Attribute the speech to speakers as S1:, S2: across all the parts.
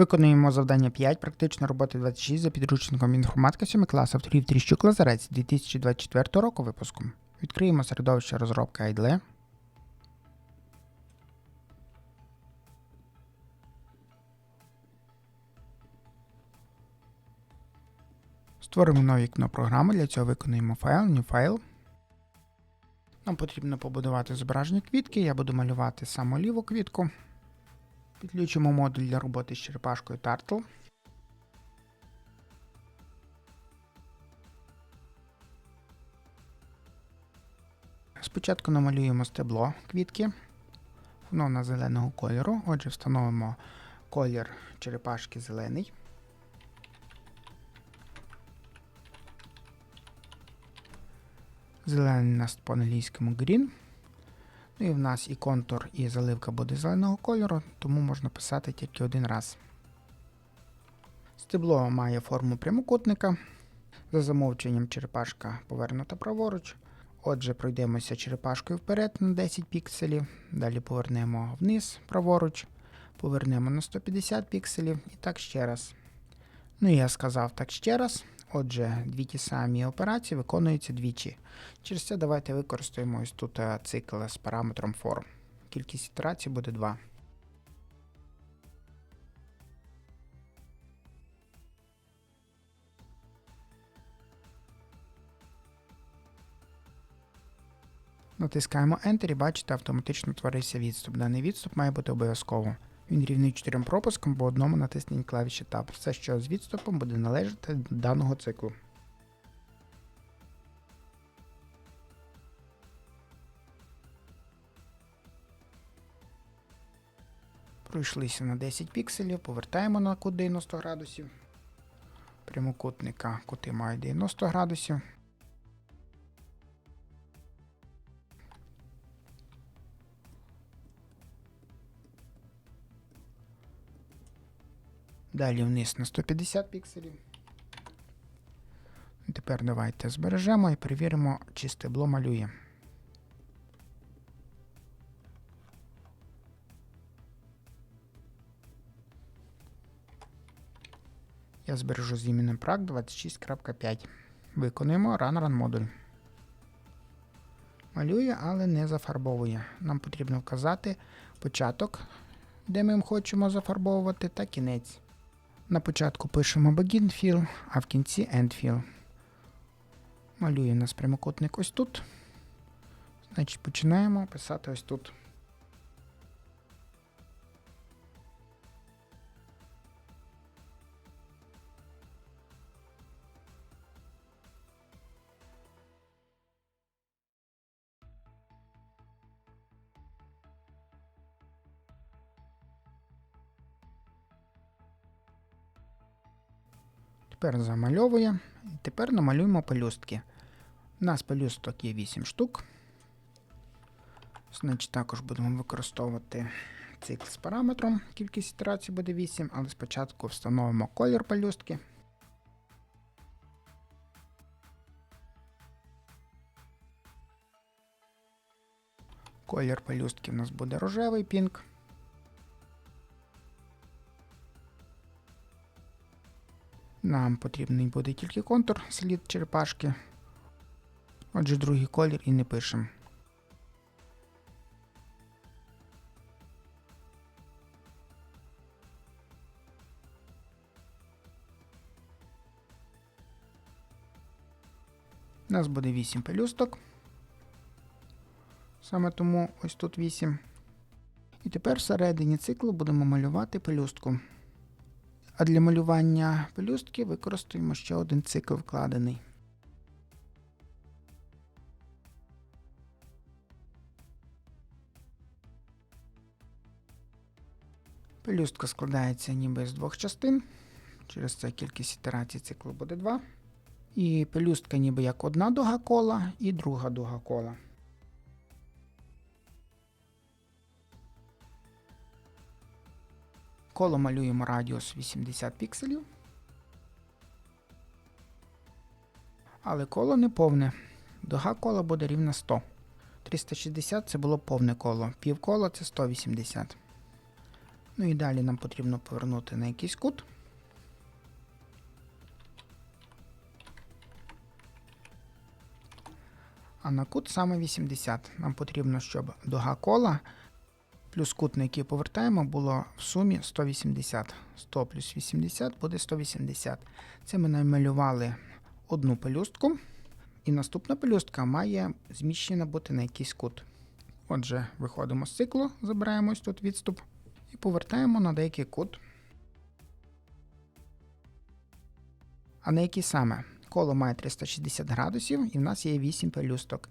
S1: Виконуємо завдання 5, практична робота 26 за підручником інформатика 7 клас авторів Тріщук Лазарець 2024 року випуску. Відкриємо середовище розробки IDLE. Створимо нове вікно програми, для цього виконуємо файл, new файл. Нам потрібно побудувати зображення квітки, я буду малювати саму ліву квітку. Підключимо модуль для роботи з черепашкою Turtle. Спочатку намалюємо стебло квітки. Воно на зеленого кольору. Отже, встановимо колір черепашки зелений. Зелений у нас по-англійському green. Ну і в нас і контур, і заливка буде зеленого кольору, тому можна писати тільки один раз. Стебло має форму прямокутника. За замовченням черепашка повернута праворуч. Отже, пройдемося черепашкою вперед на 10 пікселів. Далі повернемо вниз праворуч, повернемо на 150 пікселів і так ще раз. Ну і я сказав так ще раз. Отже, дві ті самі операції виконуються двічі. Через це давайте використаємо ось тут е, цикл з параметром form. Кількість ітерацій буде 2. Натискаємо Enter і бачите, автоматично творився відступ. Даний відступ має бути обов'язково. Він рівний 4 пропускам, по одному натисніть клавіші Tab. Все, що з відступом буде належати до даного циклу. Пройшлися на 10 пікселів, повертаємо на кут 90 градусів. Прямокутника кути мають 90 градусів. Далі вниз на 150 пікселів. Тепер давайте збережемо і перевіримо, чи стебло малює. Я збережу з іменем PRAC 26.5. Виконуємо Run Run модуль. Малює, але не зафарбовує. Нам потрібно вказати початок, де ми хочемо зафарбовувати, та кінець. На початку пишемо begin fill, а в кінці end fill. Малює у нас прямокутник ось тут. Значить, починаємо писати ось тут. Тепер замальовує. Тепер намалюємо пелюстки. У нас пелюсток є 8 штук. Значить, також будемо використовувати цикл з параметром. Кількість ітерацій буде 8, але спочатку встановимо колір пелюстки. Колір пелюстки у нас буде рожевий пінк. Нам потрібний буде тільки контур слід черепашки. Отже, другий колір і не пишемо. У нас буде 8 пелюсток. Саме тому ось тут 8. І тепер всередині циклу будемо малювати пелюстку. А для малювання пелюстки використаємо ще один цикл вкладений. Пелюстка складається ніби з двох частин. Через це кількість ітерацій циклу буде 2. І пелюстка ніби як одна дуга кола і друга дуга кола. Коло малюємо радіус 80 пікселів. Але коло не повне. Дуга кола буде рівна 100. 360 це було повне коло. Півколо це 180. Ну і далі нам потрібно повернути на якийсь кут. А на кут саме 80. Нам потрібно, щоб дуга кола плюс кут, на який повертаємо, було в сумі 180. 100 плюс 80 буде 180. Це ми намалювали одну пелюстку. І наступна пелюстка має зміщена бути на якийсь кут. Отже, виходимо з циклу, забираємо ось тут відступ і повертаємо на деякий кут. А на який саме? Коло має 360 градусів і в нас є 8 пелюсток.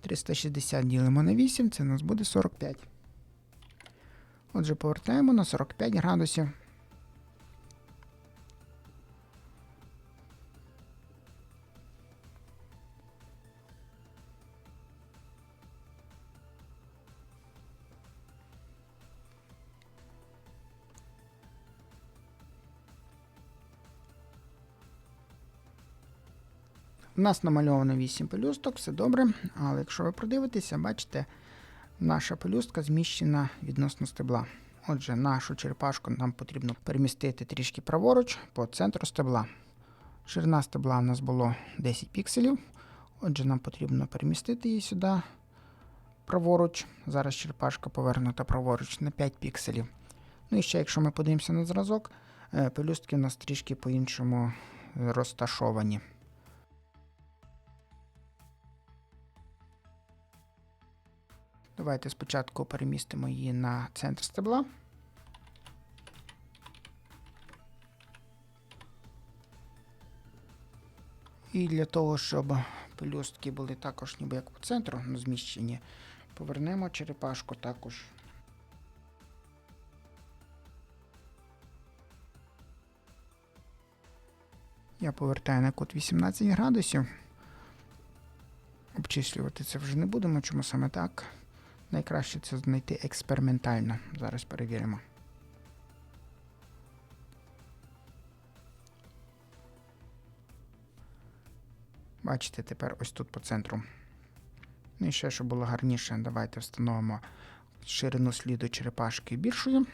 S1: 360 ділимо на 8, це у нас буде 45. Отже, повертаємо на 45 градусів. У нас намальовано 8 пелюсток, все добре. Але якщо ви продивитеся, бачите, наша пелюстка зміщена відносно стебла. Отже, нашу черепашку нам потрібно перемістити трішки праворуч по центру стебла. Ширина стебла у нас було 10 пікселів. Отже, нам потрібно перемістити її сюди праворуч. Зараз черепашка повернута праворуч на 5 пікселів. Ну і ще, якщо ми подивимося на зразок, е, пелюстки у нас трішки по-іншому розташовані. Давайте спочатку перемістимо її на центр стебла. І для того, щоб пелюстки були також ніби як по центру ну, зміщені, повернемо черепашку також. Я повертаю на кут 18 градусів. Обчислювати це вже не будемо, чому саме так. Найкраще це знайти експериментально. Зараз перевіримо. Бачите, тепер ось тут по центру. Ну і ще, щоб було гарніше, давайте встановимо ширину сліду черепашки більшою.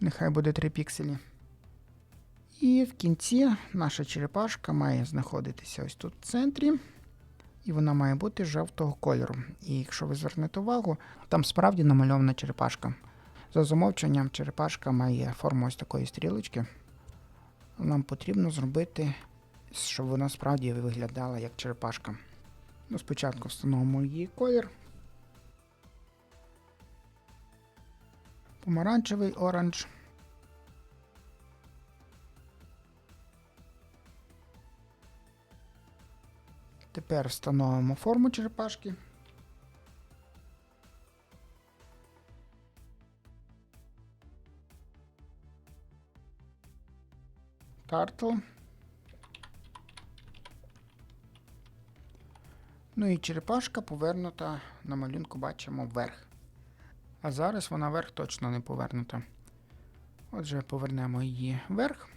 S1: Нехай буде 3 пікселі. І в кінці наша черепашка має знаходитися ось тут в центрі, і вона має бути жовтого кольору. І якщо ви звернете увагу, там справді намальована черепашка. За замовченням, черепашка має форму ось такої стрілочки. Нам потрібно зробити, щоб вона справді виглядала як черепашка. Ну, Спочатку встановимо її колір. Помаранчевий оранж. Тепер встановимо форму черепашки. Тартл. Ну і черепашка повернута на малюнку бачимо вверх. А зараз вона вверх точно не повернута. Отже, повернемо її вверх.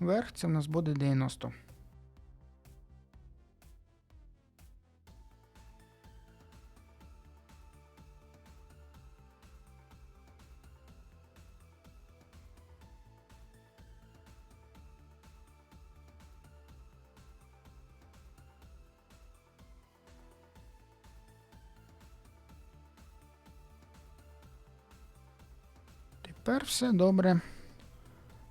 S1: Верх це в нас буде 90. Тепер все добре.